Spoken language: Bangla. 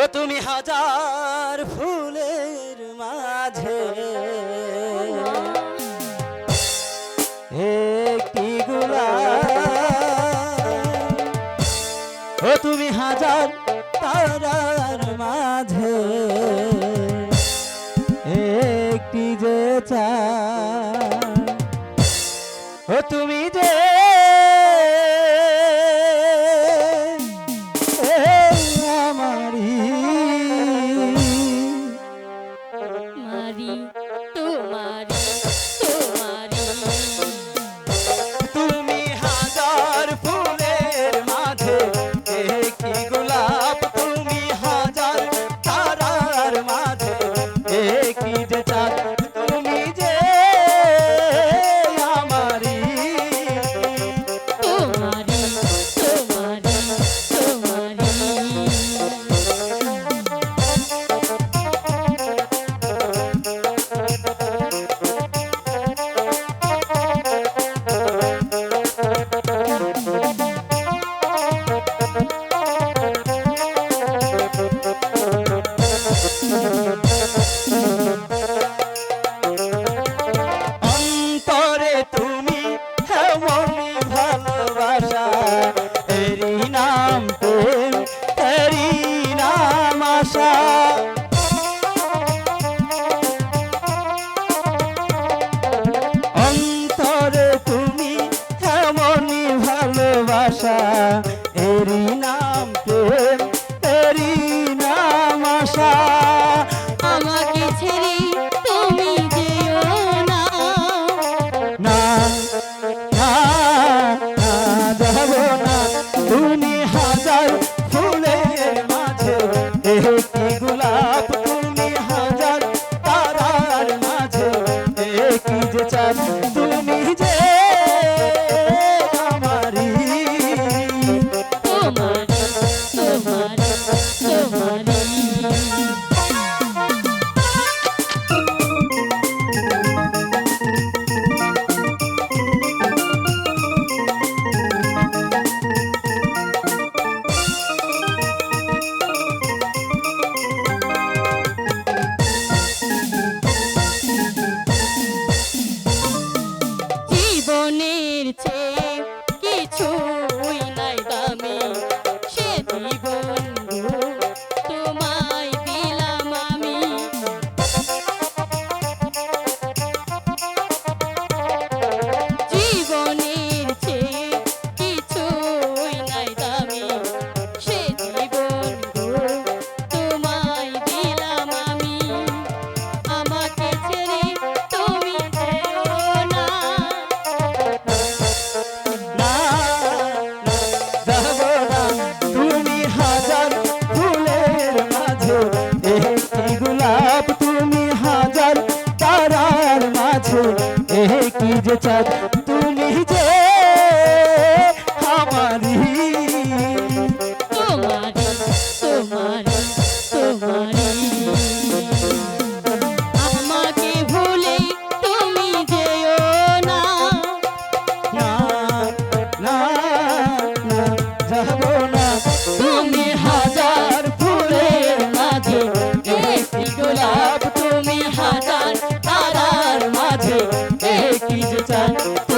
ও তুমি হাজার ফুলের মাঝে। একটি ও তুমি হাজার তারার মাঝে। একটি যে চা ও তুমি ভালোবাসা। অন্তরে তুমি এমনই ভালোবাসা। এরি নাম প্রেম এরি নাম আশা। আমাকে ছেড়ে তুমি যেও না। না না যাব না। তুমি love. tap Thank you.